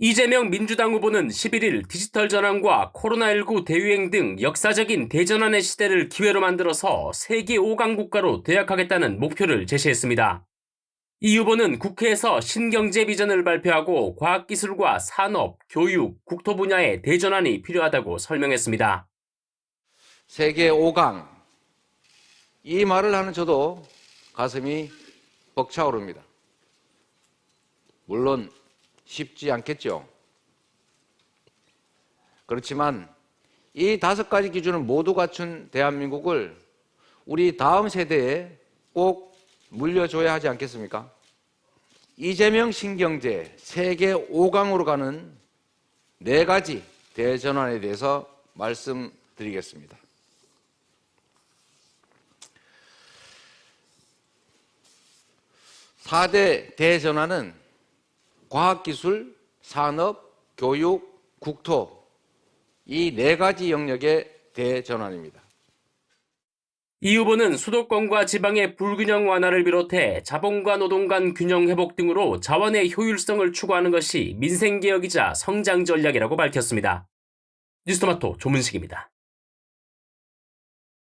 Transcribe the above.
이재명 민주당 후보는 11일 디지털 전환과 코로나19 대유행 등 역사적인 대전환의 시대를 기회로 만들어서 세계 5강 국가로 도약하겠다는 목표를 제시했습니다. 이 후보는 국회에서 신경제 비전을 발표하고 과학기술과 산업, 교육, 국토 분야의 대전환이 필요하다고 설명했습니다. 세계 5강. 이 말을 하는 저도 가슴이 벅차오릅니다. 물론 쉽지 않겠죠. 그렇지만 이 다섯 가지 기준을 모두 갖춘 대한민국을 우리 다음 세대에 꼭 물려줘야 하지 않겠습니까? 이재명 신경제 세계 5강으로 가는 네 가지 대전환에 대해서 말씀드리겠습니다. 사대 대전환은 과학기술, 산업, 교육, 국토 이 네 가지 영역의 대전환입니다. 이 후보는 수도권과 지방의 불균형 완화를 비롯해 자본과 노동 간 균형 회복 등으로 자원의 효율성을 추구하는 것이 민생개혁이자 성장 전략이라고 밝혔습니다. 뉴스토마토 조문식입니다.